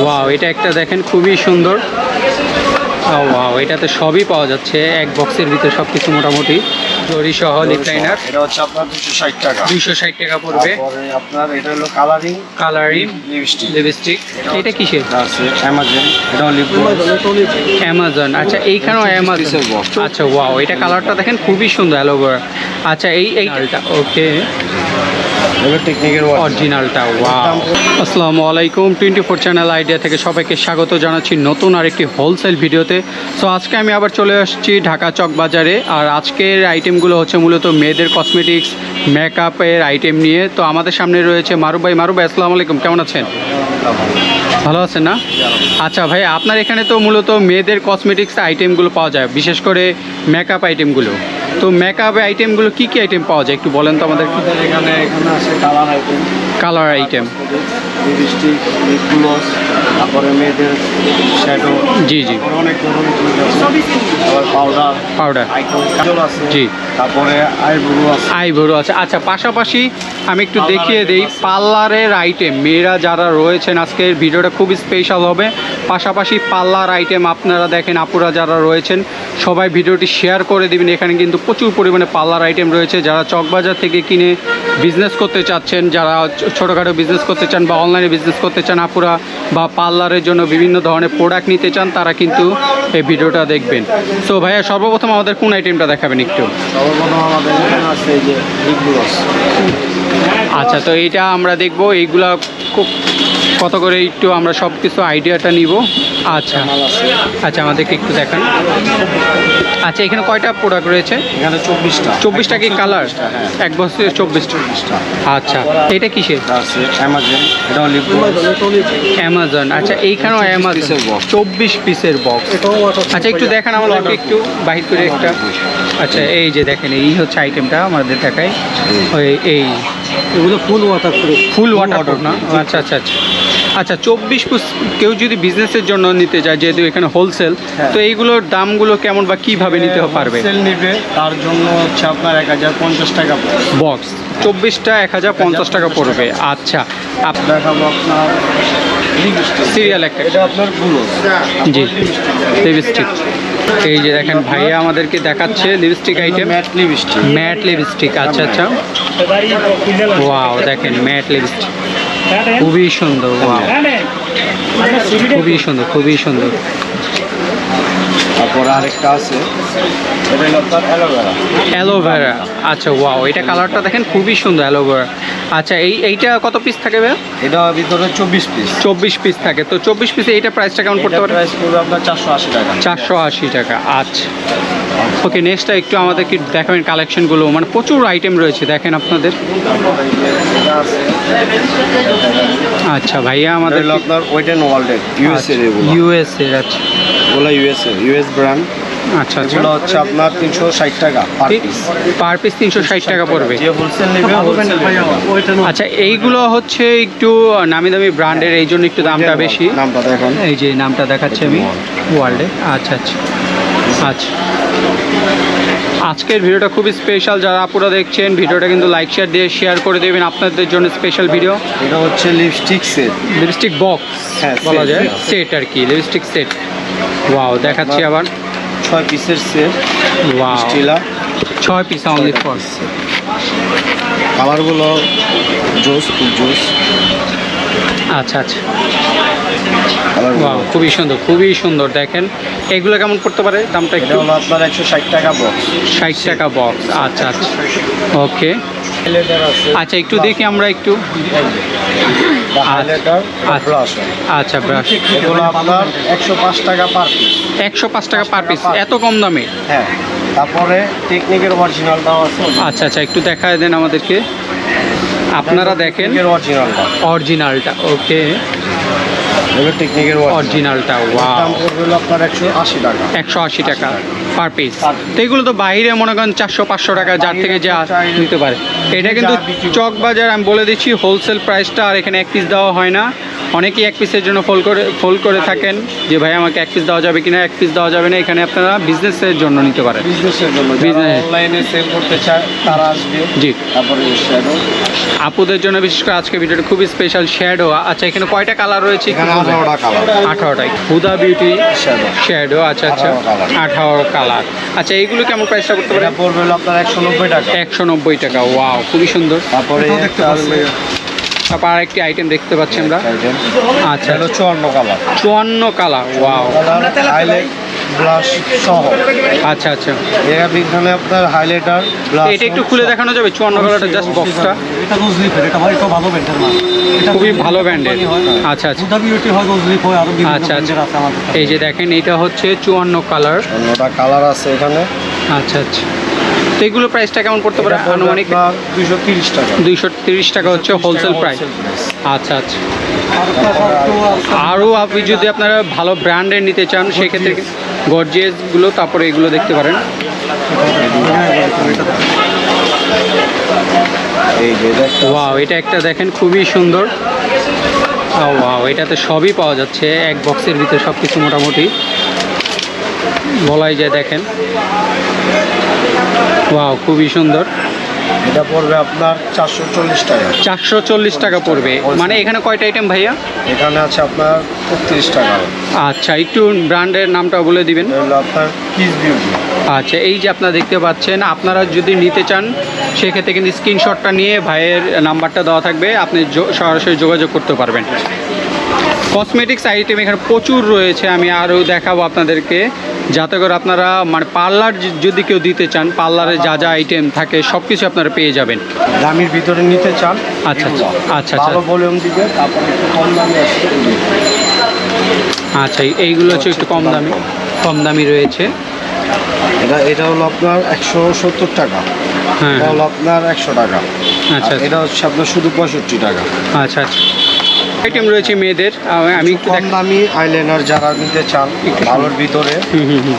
Wow এটা একটা দেখেন খুবই সুন্দর। ওয়াও এটাতে সবই পাওয়া যাচ্ছে। এক বক্সের ভিতরে সব কিছু মোটামুটি। দড়ি সহ লিপ লাইনার এটা হচ্ছে আপনার দুশো ষাট টাকা। দুইশো ষাট টাকা পড়বে। তারপরে আপনার এটা হলো কালারিং কালারিং লিপস্টিক লিপস্টিক এটা কিসের? আছে অ্যামাজন এটাও লিপ অ্যামাজন আচ্ছা এইখানেও অ্যামাজন আচ্ছা ওয়াও এটা কালারটা দেখেন খুবই সুন্দর অ্যালোভেরা আচ্ছা এই এই ওকে অরিজিনালটা ওয়াও আসসালামু আলাইকুম টোয়েন্টি ফোর চ্যানেল আইডিয়া থেকে সবাইকে স্বাগত জানাচ্ছি নতুন আরেকটি হোলসেল ভিডিওতে। সো আজকে আমি আবার চলে আসছি ঢাকা চক বাজারে, আর আজকের আইটেমগুলো হচ্ছে মূলত মেয়েদের কসমেটিক্স মেকআপের আইটেম নিয়ে। তো, আমাদের সামনে রয়েছে মারুফ ভাই। মারুফ আলাইকুম, কেমন আছেন? ভালো আছেন না? আচ্ছা ভাই, আপনার এখানে তো মূলত মেয়েদের কসমেটিক্স আইটেমগুলো পাওয়া যায়, বিশেষ করে মেকআপ আইটেমগুলো তো মেকআপ আইটেমগুলো কি কি আইটেম পাওয়া যায়? একটু বলেন তো আমাদের এখানে এখানে আছে colour item colour item lipstick lip gloss তারপরে মেয়েদের শ্যাডো জি জি। অনেক আবার পাউডার পাউডার কাজল আছে। জি। তারপরে আইব্রু আছে। আইভরো আছে। আচ্ছা পাশাপাশি আমি একটু দেখিয়ে দিই পার্লারের আইটেম মেয়েরা যারা রয়েছেন আজকের ভিডিওটা খুবই স্পেশাল হবে। পাশাপাশি পার্লার আইটেম আপনারা দেখেন আপুরা যারা রয়েছেন সবাই ভিডিওটি শেয়ার করে দিবেন। এখানে কিন্তু প্রচুর পরিমাণে পার্লার আইটেম রয়েছে। যারা চকবাজার থেকে কিনে বিজনেস করতে চাচ্ছেন যারা ছোটোখাটো বিজনেস করতে চান বা অনলাইনে বিজনেস করতে চান আপুরা বা পার্লারের জন্য বিভিন্ন ধরনের প্রোডাক্ট নিতে চান তারা কিন্তু এই ভিডিওটা দেখবেন। সো ভাইয়া সর্বপ্রথম আমাদের কোন আইটেমটা দেখাবেন একটু? সর্বপ্রথম আমাদের আছে যে আচ্ছা তো এইটা আমরা দেখব। এইগুলা খুব কত করে একটু আমরা সব কিছু আইডিয়াটা নিব। আচ্ছা। আচ্ছা আমাদেরকে একটু দেখান। আচ্ছা এখানে কয়টা প্রোডাক্ট রয়েছে? এখানে চব্বিশটা। চব্বিশটা কি কালার হ্যাঁ। এক বছর চব্বিশটা। চব্বিশটা। আচ্ছা এটা কিসের? অ্যামাজন আচ্ছা এইখানেও অ্যামাজন চব্বিশ পিসের বক্স আচ্ছা একটু দেখান আমাদেরকে একটু বাহির করে একটা। আচ্ছা এই যে দেখেন এই হচ্ছে আইটেমটা আমাদের দেখায়। ওই এই। এগুলো ফুল ওয়াটার ফুল ওয়াটার না? আচ্ছা আচ্ছা আচ্ছা। আচ্ছা চব্বিশ পিস কেউ যদি বিজনেসের জন্য নিতে চায় যেহেতু এখানে হোলসেল হ্যাঁ। তো এইগুলোর দামগুলো কেমন বা কীভাবে নিতে পারবে? সেল নিবে তার জন্য হচ্ছে আপনার এক হাজার পঞ্চাশ টাকা বক্স চব্বিশটা এক হাজার পঞ্চাশ টাকা পড়বে। আচ্ছা আপ- দেখাবো আপনার সিরিয়াল একটা। এটা আপনার জি লিপস্টিক এই যে দেখেন ভাইয়া আমাদেরকে দেখাচ্ছে lipstick item matte lipstick matte lipstick আচ্ছা আচ্ছা। ওয়াও দেখেন ম্যাট লিপস্টিক খুবই সুন্দর ওয়াও খুবই সুন্দর খুবই সুন্দর। তারপর আরেকটা আছে। এটা হলো আপনার অ্যালোভেরা অ্যালোভেরা আচ্ছা ওয়াও এটা কালারটা দেখেন খুবই সুন্দর অ্যালোভেরা আচ্ছা এই এইটা কত পিস থাকে ভাইয়া? এটা ভিতরে চব্বিশ পিস চব্বিশ পিস থাকে। তো চব্বিশ পিসে এইটা প্রাইসটা কেমন পড়তে পারে? প্রাইস পড়বে আপনার চারশো আশি টাকা। চারশো আশি টাকা আচ্ছা। ওকে নেক্সটটা একটু আমাদেরকে দেখাবেন কালেকশনগুলো মানে প্রচুর আইটেম রয়েছে দেখেন আপনাদের। আচ্ছা ভাইয়া আমাদের হলো আপনার ওয়েট অ্যান্ড ওয়ার্ল্ডের ইউএসএ ইউএসএ আচ্ছা। এগুলো ইউএসএ ইউএস ব্র্যান্ড আচ্ছা আচ্ছা। এগুলো হচ্ছে আপনার তিনশো ষাট টাকা পার পিস পার পিস তিনশো ষাট টাকা পড়বে। যে হোলসেল নেবে হোলসেল আচ্ছা এইগুলো হচ্ছে একটু নামি দামি ব্র্যান্ডের এই জন্য একটু দামটা বেশি। নামটা দেখুন। এই যে নামটা দেখাচ্ছি আমি ওয়ার্ল্ডে আচ্ছা আচ্ছা। আচ্ছা। আজকের ভিডিওটা খুবই স্পেশাল যারা আপুরা দেখছেন ভিডিওটা কিন্তু লাইক শেয়ার দিয়ে শেয়ার করে দেবেন আপনাদের জন্য স্পেশাল ভিডিও এটা হচ্ছে লিপস্টিক সেট লিপস্টিক বক্স হ্যাঁ, বলা যায়। সেট আর কি লিপস্টিক সেট ওয়াও দেখাচ্ছি আবার। ছয় পিসের সেট স্টিলা ছয় পিস অনলি ফর কালারগুলো জোস খুব জোস। আচ্ছা আচ্ছা। খুবই সুন্দর খুবই সুন্দর। দেখেন এগুলো কেমন করতে পারে? দামটা একটু হলো আপনার একশো ষাট টাকা বক্স ষাট টাকা বক্স আচ্ছা আচ্ছা। ওকে আচ্ছা একটু দেখি আমরা একটু। আচ্ছা। ব্রাশ আচ্ছা এগুলো আপনার একশো পাঁচ টাকা পার পিস একশো পাঁচ টাকা পার পিস এত কম দামে? হ্যাঁ তারপরে টেকনিকের অরিজিনালটাও আছে। আচ্ছা আচ্ছা একটু দেখায় দেন আমাদেরকে। আপনারা দেখেন অরিজিনালটা অরিজিনালটা ওকে এগুলো টেকনিকের অরিজিনালটা ওয়াও দাম পড়বে হলো আপনার একশো আশি টাকা। পার পিস তো এগুলো তো বাইরে মনে করেন চারশো পাঁচশো টাকা যার থেকে যা নিতে পারে। এটা কিন্তু চক বাজার আমি বলে দিচ্ছি হোলসেল প্রাইসটা আর এখানে এক পিস দেওয়া হয় না। অনেকেই এক পিসের জন্য ফোল করে ফোল করে থাকেন যে ভাই আমাকে এক পিস দেওয়া যাবে কিনা? এক পিস দেওয়া যাবে না। এখানে আপনারা বিজনেসের জন্য নিতে পারেন। বিজনেসের জন্য। অনলাইনে সেল করতে চায় তারা আসবে। জি। তারপরে শ্যাডো আপুদের জন্য বিশেষ করে আজকে ভিডিওটা খুবই স্পেশাল শ্যাডো আচ্ছা এখানে কয়টা কালার রয়েছে আঠারোটাই। হুদা বিউটি শ্যাডো শ্যাডো আচ্ছা আচ্ছা। আঠারো কালার আচ্ছা এইগুলো কেমন প্রাইসটা করতে পারে পড়বে আপনার একশো নব্বই টাকা। একশো নব্বই টাকা। ওয়াও খুবই সুন্দর। তারপরে তারপর আরেকটি আইটেম দেখতে পাচ্ছি আমরা। আচ্ছা। চুয়ান্ন কালার। চুয়ান্ন কালার ওয়াও হাইলাইট ব্লাশ সহ। আচ্ছা আচ্ছা। এর এখানে আপনার হাইলাইটার এটা একটু খুলে দেখানো যাবে চুয়ান্ন কালারটা জাস্ট বক্সটা এটা রোজলিফের এটা ভালো ব্র্যান্ডের মাল। খুবই ভালো ব্র্যান্ডের আচ্ছা আচ্ছা। বিউটি হয় রোজলিফ হয় আরও আচ্ছা, আচ্ছা। এই যে দেখেন এটা হচ্ছে চুয়ান্ন কালার। কালার আছে এখানে। আচ্ছা আচ্ছা। তো এগুলো প্রাইসটা কেমন পড়তে পারে? আনুমানিক? দুইশো তিরিশ টাকা। দুইশো তিরিশ টাকা হচ্ছে হোলসেল প্রাইস আচ্ছা আচ্ছা। আরও আপনি যদি আপনারা ভালো ব্র্যান্ডের নিতে চান সেক্ষেত্রে গর্জিয়াসগুলো তারপরে এগুলো দেখতে পারেন। এই এটা একটা ওয়াও এটা একটা দেখেন খুবই সুন্দর। ওয়াও এটাতে সবই পাওয়া যাচ্ছে। এক বক্সের ভিতরে সব কিছু মোটামুটি। বলাই যায় দেখেন। ওয়াও খুবই সুন্দর। এটা পড়বে আপনার চারশো চল্লিশ টাকা। চারশো চল্লিশ টাকা পড়বে। মানে এখানে কয়টা আইটেম ভাইয়া? এখানে আছে আপনার বত্রিশ টাকা। আচ্ছা একটু ব্র্যান্ডের নামটা বলে দিবেন। আপনার কিস বিউটি আচ্ছা এই যে আপনারা দেখতে পাচ্ছেন আপনারা যদি নিতে চান সেক্ষেত্রে কিন্তু স্ক্রিনশটটা নিয়ে ভাইয়ের নাম্বারটা দেওয়া থাকবে। আপনি সরাসরি যোগাযোগ করতে পারবেন। কসমেটিক্স আইটেম এখানে প্রচুর রয়েছে আমি আরও দেখাবো আপনাদেরকে। যাতে করে আপনারা মানে পার্লার যদি কেউ দিতে চান পার্লারে যা যা আইটেম থাকে সব কিছু আপনারা পেয়ে যাবেন। দামির ভিতরে নিতে চান আচ্ছা, আচ্ছা, আচ্ছা, আচ্ছা। ভলিউম দিবে তারপরে কম দামি আচ্ছা এই- এইগুলো হচ্ছে একটু কম দামি কম দামি রয়েছে। এটা এটা হলো আপনার একশো সত্তর টাকা। হ্যাঁ। হলো আপনার একশো টাকা। আচ্ছা। এটা হচ্ছে আপনার শুধু পঁয়ষট্টি টাকা। আচ্ছা আচ্ছা। আইটেম রয়েছে মেয়েদের। আমি কম দামি আইলাইনার যারা নিতে চান ভালোর ভিতরে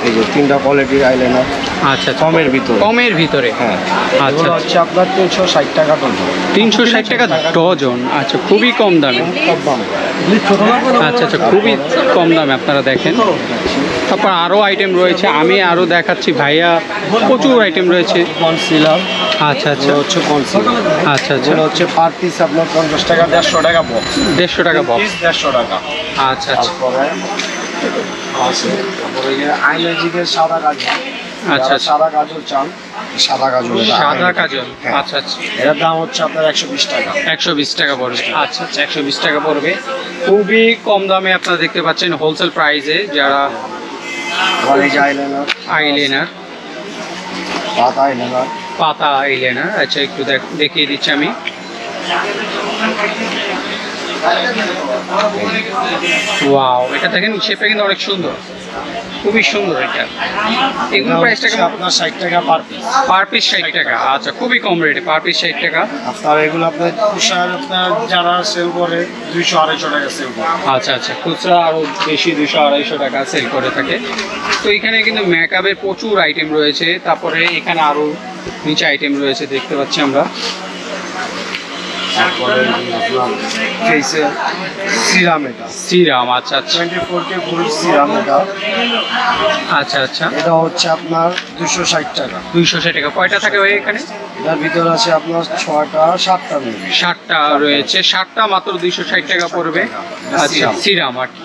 এই যে তিনটা কোয়ালিটির আইলাইনার আচ্ছা আচ্ছা। কমের ভিতরে। কমের ভিতরে? হ্যাঁ। আচ্ছা, আচ্ছা। হচ্ছে আপনার তিনশো ষাট টাকা ডজন তিনশো ষাট টাকা ডজন আচ্ছা খুবই কম দামে। আচ্ছা আচ্ছা খুবই কম দামে আপনারা দেখেন। তারপর আরও আইটেম রয়েছে আমি আরও দেখাচ্ছি ভাইয়া প্রচুর আইটেম রয়েছে। কনসিলার আচ্ছা আচ্ছা। হচ্ছে কনসিলার আচ্ছা আচ্ছা। হচ্ছে পার পিস আপনার পঞ্চাশ টাকা দেড়শো টাকা বক্স দেড়শো টাকা বক্স দেড়শো টাকা। আচ্ছা আচ্ছা। সাদা আচ্ছা, যারা আচ্ছা। সাদা কাজল চান সাদা কাজল সাদা আইল্যান্ডিকের। হ্যাঁ। আচ্ছা আচ্ছা। দাম হচ্ছে আপনার একশো বিশ টাকা। একশো বিশ টাকা পড়বে। আচ্ছা। আচ্ছা একশো বিশ টাকা পড়বে। খুবই কম দামে আপনারা দেখতে পাচ্ছেন হোলসেল প্রাইসে যারা যে আইলাইনার আইলেনার পাতা আইলাইনার পাতা আইলেনার আচ্ছা একটু দেখ- দেখিয়ে দিচ্ছি আমি। ওয়াও এটা দেখেন শেপটা কিন্তু অনেক সুন্দর। খুবই সুন্দর এটা। এগুলো প্রাইসটা কেমন আপনার ষাট টাকা পার পিস পার পিস ষাট টাকা। আচ্ছা খুবই কম রেটে পার পিস ষাট টাকা। আপনার এগুলো আপনার তুষার আপনার যারা সেল করে দুইশো আড়াইশো টাকা সেল করে। আচ্ছা আচ্ছা খুচরা আরও বেশি দুশো আড়াইশো টাকা সেল করে থাকে। তো এখানে কিন্তু মেকআপের প্রচুর আইটেম রয়েছে। তারপরে এখানে আরও নিচে আইটেম রয়েছে দেখতে পাচ্ছি আমরা। তারপরে আপনার সিরাম এটা। সিরাম আচ্ছা আচ্ছা। Twenty four K gold serum এটা। আচ্ছা আচ্ছা। এটা হচ্ছে আপনার দুশো ষাট টাকা। দুইশো ষাট টাকা। কয়টা থাকে ভাই এখানে? এটার ভিতরে আছে আপনার ছয়টা সাতটা রয়েছে। মাত্র দুইশো ষাট টাকা পড়বে। আচ্ছা সিরাম। আর কি।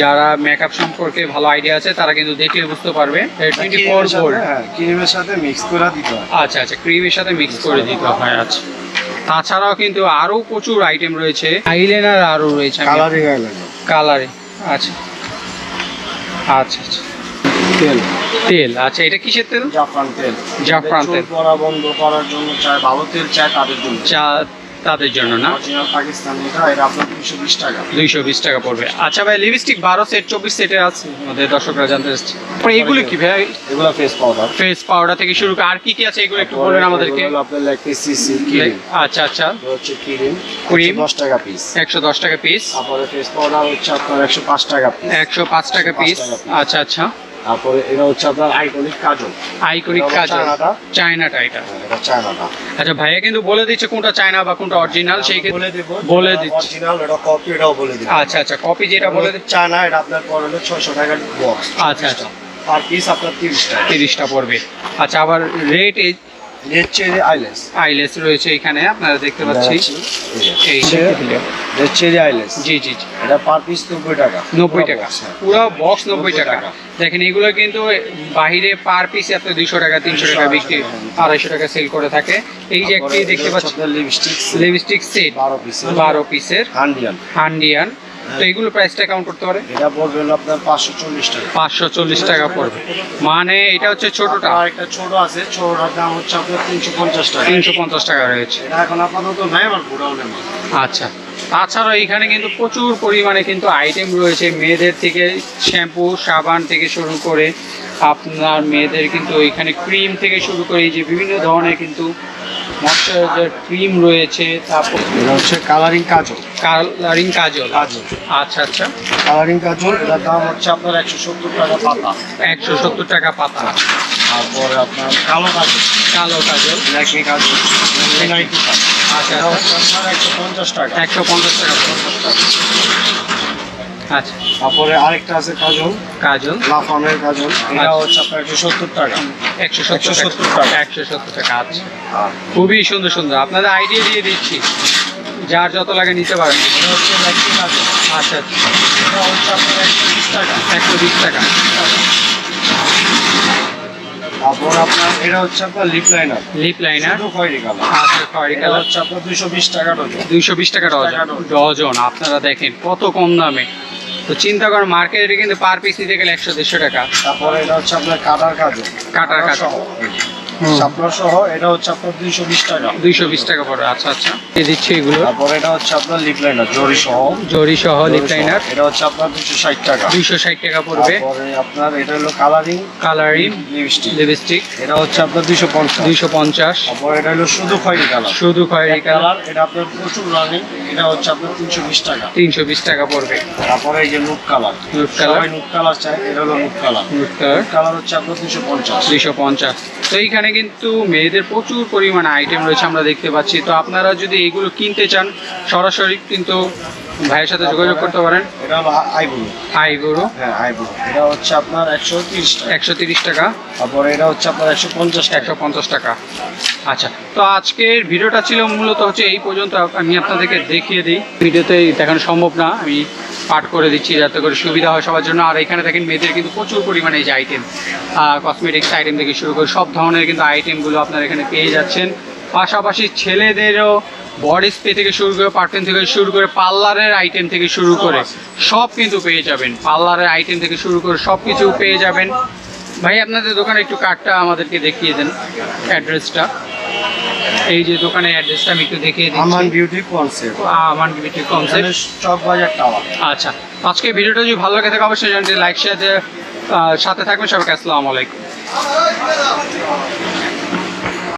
যারা মেকআপ সম্পর্কে ভালো আইডিয়া আছে তারা কিন্তু দেখলে বুঝতে পারবে। টোয়েন্টি ফোর গোল্ড ক্রিমের সাথে মিক্স করে দিতে হয়। আচ্ছা আচ্ছা ক্রিমের সাথে মিক্স করে দিতে হয় আচ্ছা। তাছাড়াও কিন্তু আরও প্রচুর আইটেম রয়েছে। আইলাইনার আরও রয়েছে। কালারিং আইলাইনার কালারে আচ্ছা। আচ্ছা আচ্ছা। তেল। তেল আচ্ছা। এটা কিসের তেল? জাফরান তেল। জাফরান তেল। বন্ধ করার জন্য চায় ভালো তেল চায় তাদের জন্য। চা তাদের জন্য না? দুইশো বিশ টাকা। পড়বে। আচ্ছা ভাই লিপস্টিক বারো সেট চব্বিশ সেটের আছে। আমাদের দর্শকরা জানতে চাচ্ছে। এগুলো কি ভাই? এগুলো ফেস পাউডার ফেস পাউডার থেকে শুরু করে আর কি কি আছে? এগুলো একটু বলবেন আমাদেরকে। আচ্ছা আচ্ছা। হচ্ছে ক্রিম Cream। দশ টাকা পিস একশো দশ টাকা পিস তারপরে ফেস পাউডার হচ্ছে আপনার একশো পাঁচ টাকা পিস একশো পাঁচ টাকা পিস আচ্ছা আচ্ছা। তারপরে এটা হচ্ছে আপনার আইকনিক কাজল। আইকনিক কাজল। কাজ চায়নাটা। চায়নাটা এটা। এটা চায়নাটা। আচ্ছা ভাইয়া কিন্তু বলে দিচ্ছে কোনটা চায়না বা কোনটা অরিজিনাল সেই বলে দেব বলে দিচ্ছে। অরিজিনাল এটা কপি এটাও বলে দিব। আচ্ছা আচ্ছা কপি যেটা বলে দিচ্ছে চায়না এটা আপনার পড়ল ছয়শো টাকার বক্স আচ্ছা, আচ্ছা। পার পিস আপনার তিরিশ টাকা তিরিশটা পড়বে। আচ্ছা আবার রেট আইলেস। আইলেস রয়েছে এখানে আপনারা দেখতে পাচ্ছি। এই চেরি আইলেস। জি জি জি। এটা পার পিস নব্বই টাকা। নব্বই টাকা। হ্যাঁ। পুরো বক্স নব্বই টাকা। দেখেন এগুলো কিন্তু বাইরে পার পিস আপনার দুইশো টাকা তিনশো টাকা বিক্রি আড়াইশো টাকা সেল করে থাকে। এই যে একটি দেখতে পাচ্ছি লিপস্টিক লিপস্টিক সেট বারো পিসের বারো পিসের হান্ডিয়ান। হান্ডিয়ান। তো এগুলো প্রাইসটা কাউন্ট করতে পারে? এটা পড়বে হলো আপনার পাঁচশো চল্লিশ টাকা। পাঁচশো চল্লিশ টাকা পড়বে। মানে এটা হচ্ছে ছোটটা? আর একটা ছোট আছে ছোটটার দাম হচ্ছে আপনার তিনশো পঞ্চাশ টাকা। তিনশো পঞ্চাশ টাকা রয়েছে। এটা এখন আপাতত নাই আমার গোডাউনে আচ্ছা। তাছাড়া এখানে কিন্তু প্রচুর পরিমাণে কিন্তু আইটেম রয়েছে। মেয়েদের থেকে শ্যাম্পু সাবান থেকে শুরু করে আপনার মেয়েদের কিন্তু এখানে ক্রিম থেকে শুরু করে এই যে বিভিন্ন ধরনের কিন্তু ময়শ্চারাইজার ক্রিম রয়েছে তারপর এটা হচ্ছে কালারিং কাজল। কালারিং কাজল। কাজল। আচ্ছা আচ্ছা। কালারিং কাজল এটার দাম হচ্ছে আপনার একশো সত্তর টাকা পাতা। একশো সত্তর টাকা পাতা। তারপরে আপনার কালো কাজল। কালো কাজল। ল্যাকমি কাজল। নাইটি আচ্ছা এটা হচ্ছে আপনার একশো পঞ্চাশ টাকা। একশো পঞ্চাশ টাকা। আচ্ছা। তারপরে আরেকটা আছে কাজল। কাজল। লাফামের কাজল। এটা। হচ্ছে আপনার একশো সত্তর টাকা। একশো সত্তর 170 টাকা। একশো সত্তর টাকা আচ্ছা। খুবই সুন্দর সুন্দর। আপনাদের আইডিয়া দিয়ে দিচ্ছি। যার যত লাগে নিতে পারেন। আচ্ছা আচ্ছা। একশো বিশ টাকা। তারপর আপনার এটা হচ্ছে আপনার লিপ লাইনার লিপ লাইনার খয়েরি কালার। আচ্ছা খয়েরি কালার। হচ্ছে আপনার দুশো বিশ টাকা ডজন। দুইশো বিশ টাকা টাকা ডজন। ডজন। আপনারা দেখেন কত কম দামে তো চিন্তা করেন মার্কেটে কিন্তু পার পিস নিতে গেলে একশো দেড়শো টাকা। তারপরে এটা হচ্ছে আপনার কাটার কাজ কাটার কাজল। শাপলার সহ এটা হচ্ছে আপনার দুইশো বিশ টাকা। দুইশো বিশ টাকা পড়ে আচ্ছা আচ্ছা। এ দিচ্ছি এগুলো। তারপরে এটা হচ্ছে আপনার লিপ লাইনার জরি সহ জরি সহ এটা হচ্ছে আপনার দুশো ষাট টাকা। দুইশো ষাট টাকা পড়বে। আপনার এটা হলো কালারিং কালারিং লিপস্টিক লিপস্টিক এটা হচ্ছে আপনার পঞ্চাশ। দুইশো পঞ্চাশ। তারপরে এটা হলো শুধু খয়েরি কালার শুধু খয়েরি কালার কালার এটা আপনার প্রচুর রানিং এটা হচ্ছে আপনার তিনশো বিশ টাকা। তিনশো বিশ টাকা পড়বে। তারপরে এই যে নুট কালার color। সবাই নুট কালার চায় এটা হলো nude colour nude colour colour হচ্ছে আপনার দুশো পঞ্চাশ। দুইশো পঞ্চাশ। তো এইখানে কিন্তু মেয়েদের প্রচুর পরিমাণে আইটেম রয়েছে আমরা দেখতে পাচ্ছি। তো আপনারা যদি এইগুলো কিনতে চান সরাসরি কিন্তু ভাইয়ের সাথে যোগাযোগ করতে পারেন। এটা আইবুড়ো আইগুরু হ্যাঁ আইবুড়ো এটা হচ্ছে আপনার একশো তিরিশ একশো তিরিশ টাকা। তারপরে এটা হচ্ছে আপনার একশো পঞ্চাশ একশো পঞ্চাশ টাকা। আচ্ছা তো আজকের ভিডিওটা ছিল মূলত হচ্ছে এই পর্যন্ত। আমি আপনাদেরকে দেখিয়ে দিই। ভিডিওতে দেখানো সম্ভব না। আমি পাঠ করে দিচ্ছি যাতে করে সুবিধা হয় সবার জন্য। আর এখানে দেখেন মেয়েদের কিন্তু প্রচুর পরিমাণে এই যে আইটেম কসমেটিক্স আইটেম থেকে শুরু করে সব ধরনের কিন্তু আইটেমগুলো আপনারা এখানে পেয়ে যাচ্ছেন। পাশাপাশি ছেলেদেরও বডি স্প্রে থেকে শুরু করে পারফিউম থেকে শুরু করে পার্লারের আইটেম থেকে শুরু করে সব কিন্তু পেয়ে যাবেন। পার্লারের আইটেম থেকে শুরু করে সব কিছু পেয়ে যাবেন। ভাই আপনাদের দোকানে একটু কার্ডটা আমাদেরকে দেখিয়ে দেন অ্যাড্রেসটা এই যে দোকানের অ্যাড্রেসটা আমি একটু দেখিয়ে Aman beauty concept Aman beauty concept Chawk Bazar tower. আচ্ছা আজকে ভিডিওটা যদি ভালো লাগে থাকে অবশ্যই জানতে লাইক শেয়ার সাথে থাকবেন সবাইকে আসসালামু আলাইকুম।